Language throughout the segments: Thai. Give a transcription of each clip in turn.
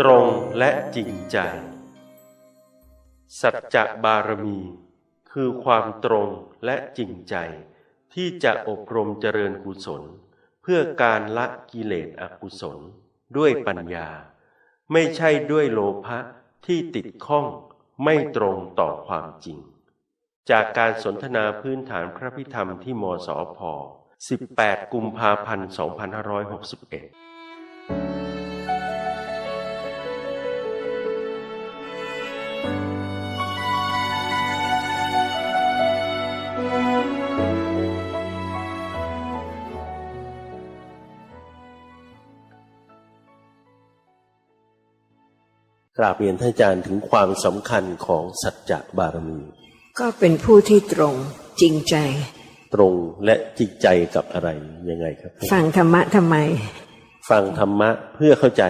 ตรงและจริงใจ สัจจะบารมี คือความตรงและจริงใจ ที่จะอบรมเจริญกุศล เพื่อการละกิเลสอกุศล ด้วยปัญญา ไม่ใช่ด้วยโลภะที่ติดข้องไม่ตรงต่อความจริง จากการสนทนาพื้นฐานพระพิธรรมที่มสพ 18 กุมภาพันธ์ 2561 กราบเรียนท่านอาจารย์ถึงความสำคัญของสัจจะบารมี ก็เป็นผู้ที่ตรงจริงใจ ตรงและจริงใจกับอะไรยังไงครับ ฟังธรรมะทำไม ฟังธรรมะเพื่อเข้าใจ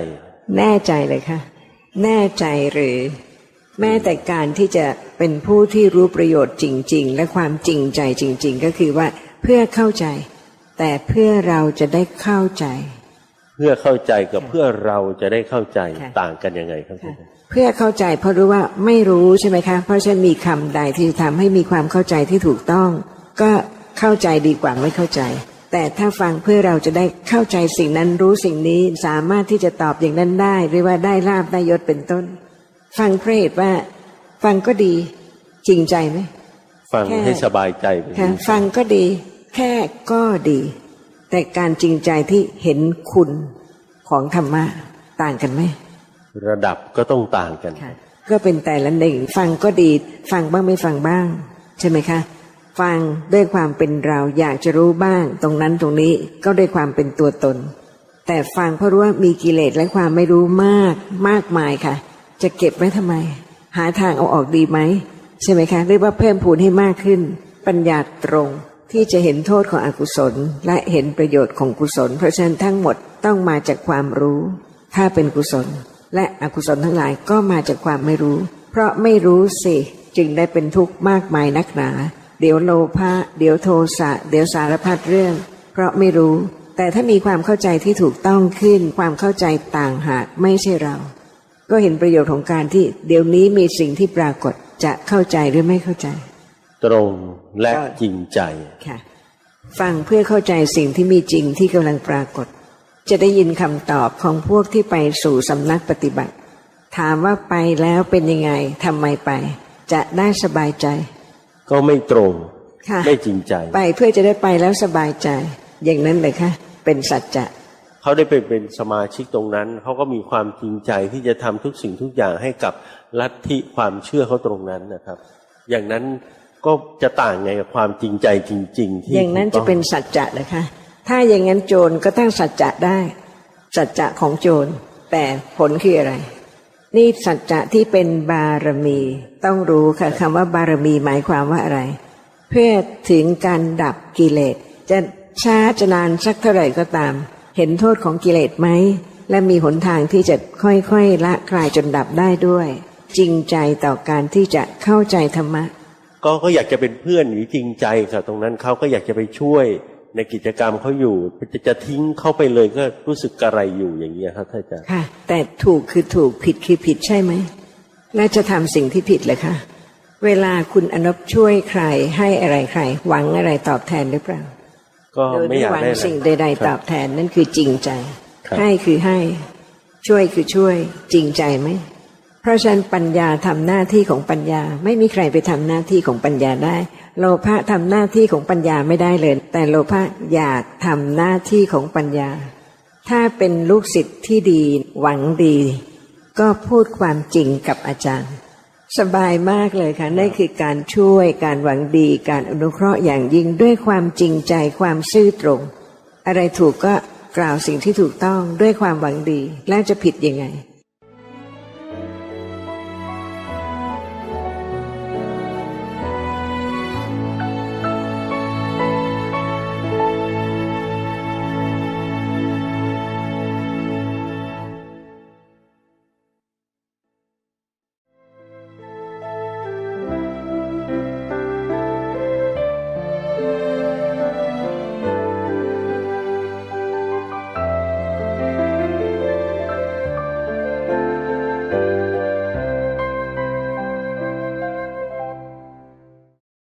แน่ใจเลยค่ะ แน่ใจหรือ แม้แต่การที่จะเป็นผู้ที่รู้ประโยชน์จริง ๆ และความจริงใจจริง ๆ ก็คือว่าเพื่อเข้าใจ แต่เพื่อเราจะได้เข้าใจ เพื่อเข้าใจกับเพื่อเราจะได้เข้าใจค่ะต่างกันยังไงครับเพื่อเข้าใจเพราะรู้ว่าไม่รู้ใช่ไหมคะ เพราะฉะนั้นมีคำใดที่ทำให้มีความเข้าใจที่ถูกต้อง ก็เข้าใจดีกว่าไม่เข้าใจ แต่ถ้าฟังเพื่อเราจะได้เข้าใจสิ่งนั้นรู้สิ่งนี้สามารถที่จะตอบอย่างนั้นได้หรือว่าได้ลาบได้ยศเป็นต้น ฟังเพราะเหตุว่า ฟังก็ดีจริงใจไหมฟังแค่ให้สบายใจไปค่ะฟังก็ดี แค่ก็ดี แต่การจริงใจที่เห็นคุณของธรรมะต่างกันไหมระดับก็ต้องต่างกัน ก็เป็นแต่ละหนึ่งฟังก็ดี ฟังบ้างไม่ฟังบ้าง ใช่ไหมคะ ฟังด้วยความเป็นเราอยากจะรู้บ้าง ตรงนั้นตรงนี้ก็ด้วยความเป็นตัวตน แต่ฟังเพราะรู้ว่ามีกิเลสและความไม่รู้มากมากมายค่ะ จะเก็บไว้ทำไม หาทางเอาออกดีไหมใช่ไหมคะหรือว่าเพิ่มพูนให้มากขึ้น ปัญญาตรง ที่จะเห็นโทษของอกุศล และเห็นประโยชน์ของกุศล เพราะฉะนั้นทั้งหมดต้องมาจากความรู้ ถ้าเป็นกุศล และอกุศลทั้งหลายก็มาจากความไม่รู้ เพราะไม่รู้สิจึงได้เป็นทุกข์มากมายนักหนา เดี๋ยวโลภะเดี๋ยวโทสะเดี๋ยวสารพัดเรื่อง เพราะไม่รู้ แต่ถ้ามีความเข้าใจที่ถูกต้องขึ้น ความเข้าใจต่างหากไม่ใช่เรา ก็เห็นประโยชน์ของการที่ เดี๋ยวนี้มีสิ่งที่ปรากฏจะเข้าใจหรือไม่เข้าใจ ตรงและจริงใจค่ะฟังเพื่อเข้าใจสิ่งที่มีจริงที่กำลังปรากฏ จะได้ยินคำตอบของพวกที่ไปสู่สำนักปฏิบัติ ถามว่าไปแล้วเป็นยังไงทำไมไป จะได้สบายใจ ก็ไม่ตรงค่ะไม่จริงใจ ไปเพื่อจะได้ไปแล้วสบายใจ อย่างนั้นเลยค่ะเป็นสัจจะเขาได้ไปเป็นสมาชิกตรงนั้นเขาก็มีความจริงใจที่จะทำทุกสิ่งทุกอย่างให้กับลัทธิความเชื่อเขาตรงนั้นนะครับ อย่างนั้น ก็จะต่างไงกับความจริงใจจริง ๆ ที่อย่างนั้นถูจะกต้องเป็นสัจจะนะคะถ้าอย่างนั้นโจรก็ตั้งสัจจะได้ สัจจะของโจร แต่ผลคืออะไร นี่สัจจะที่เป็นบารมี ต้องรู้ค่ะคำว่าบารมีหมายความว่าอะไร เพื่อถึงการดับกิเลส จะช้าจะนานสักเท่าไหร่ก็ตาม เห็นโทษของกิเลสไหม และมีหนทางที่จะค่อยๆละคลายจนดับได้ด้วย จริงใจต่อการที่จะเข้าใจธรรมะ ก็ก็อยากจะเป็นเพื่อนหรือจริงใจกับตรงนั้นเขาก็อยากจะไปช่วยในกิจกรรมเขาอยู่จะจะทิ้งเข้าไปเลยก็รู้สึกกระไรอยู่อย่างเงี้ยครับท่านอาจารย์ค่ะ แต่ถูกคือถูกผิดคือผิดใช่ไหมและจะทำสิ่งที่ผิดเลยค่ะเวลาคุณอนบช่วยใครให้อะไรใคร หวังอะไรตอบแทนหรือเปล่า ก็โดยไม่ไม่อยากหวังได้อะไรสิ่งใด ๆ ตอบแทนนั่นคือจริงใจครับให้คือให้ ช่วยคือช่วย จริงใจไหม เพราะฉะนั้นปัญญาทำหน้าที่ของปัญญา ไม่มีใครไปทำหน้าที่ของปัญญาได้ โลภะทำหน้าที่ของปัญญาไม่ได้เลย แต่โลภะอยากทำหน้าที่ของปัญญา ถ้าเป็นลูกศิษย์ที่ดีหวังดี ก็พูดความจริงกับอาจารย์ สบายมากเลยค่ะนั่นคือการช่วยการหวังดี การอนุเคราะห์อย่างยิ่งด้วยความจริงใจความซื่อตรง อะไรถูกก็กล่าวสิ่งที่ถูกต้องด้วยความหวังดีแล้วจะผิดยังไง